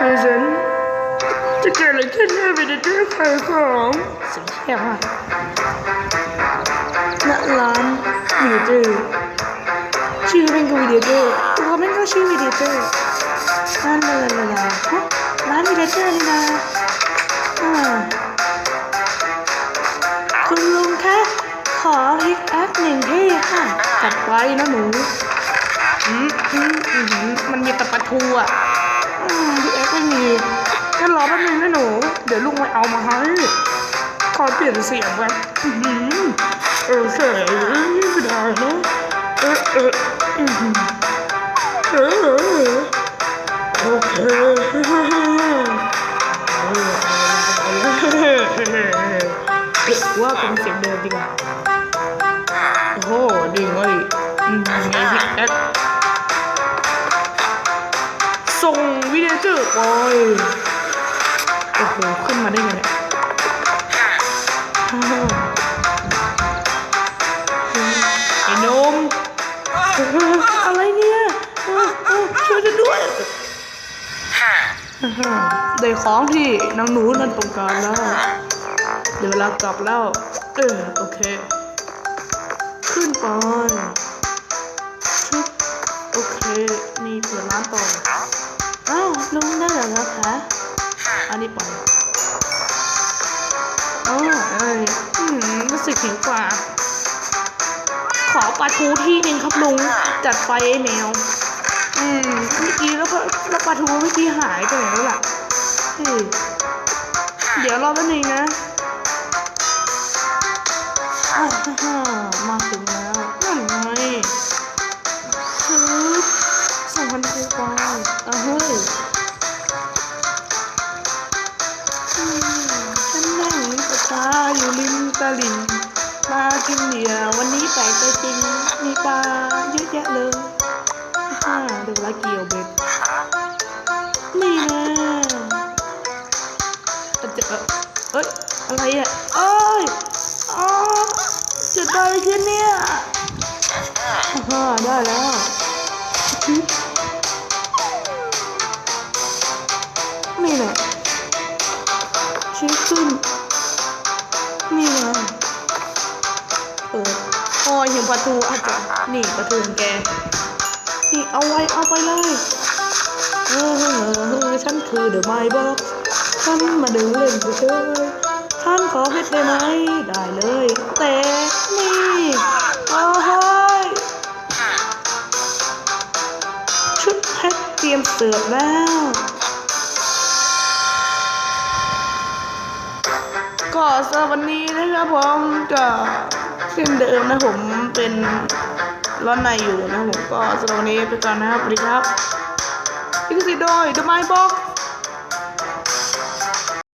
เพรเซนต์จะเกิดอะไรขึ้นถ้าวิดีโอขายของสิแย่มากณร้านวิดีโอชื่อเป็นก็วิดีโอตัวมันก็ชื่อวิดีโอนั่นเลยเลยฮะร้านวิดีโอนี่นะอ่าคุณลุงคะขอพิกแอคหนึ่งที่ค่ะจัดไว้นะหนูอืมอืมอืมมันมีต่ปลาทูอะ อืมพี่เอ็กไม่มีงั้นรอแป๊บนึงนะหนู เดี๋ยวลุงไปเอามาให้ขอเปลี่ยนเสียงแบบอื้อหือเออเสียงไม่ได้นะเออเอออื้อหือเออเออโอเคว่าเป็นเสียงเดิมดีกว่าโอ้โหดีเว้ยอืมไงพี่แอ็ก ส่งวิดีโอเจอร์ไปโอ้โห ขึ้นมาได้ไงเนี่ยฮ่าไอ้หนมอะไรเนี่ยเออเออช่วยฉันด้วยฮ่าได้ของที่นางหนูนั่นต้องการแล้ว เดี๋ยวเวลากลับแล้ว เออโอเค ขึ้นไปชุบโอเค นี่เปิดร้านต่อ อ้าวลุงได้เหรอครับคะอันนี้ปล่อยอ๋อเอ้ยอืมรู้สึกหิวกว่า ขอปลาทูที่หนึ่งครับลุง จัดไปไอ้แมว อืมเมื่อกี้แล้วก็แล้วปลาทูเมื่อกี้หายไปไหนแล้วล่ะเฮ้ยเดี๋ยวรอแป๊บนึงนะอ้าวฮ่าฮ่ามาถึงแล้วนั่นไง อยู่ริมตลิ่งปลากินเหยื่อวันนี้แปลกใจจริง มีปลาเยอะแยะเลยฮ่าเดี๋ยวเวลาเกี่ยวเบ็ดนี่นะเจะเอ้ยอะไรอะเอ้ยอ๋อเกิดอะไรขึ้นเนี่ยฮ่าได้แล้วนี่แหละชิ้นขึ้น พอเห็นประตูอาจจะนี่ประตูของแก นี่เอาไว้เอาไปเลยเออเออเออฉันคือเดอะไมบอกฉันมาดึงเล่นเฉยๆฉันขอเพชรได้ไหมได้เลย แต่นี่โอ้โหยชุดเพชรเตรียมเสิร์ฟแล้วก็สำหรับวันนี้นะครับผมก็ ช่นเดิมนะผมเป็นร้อนในอยู่นะผมก็สำหรับวันนี้ไปก่อนนะครับสวัสดีครับพิกซี่โดย The My Box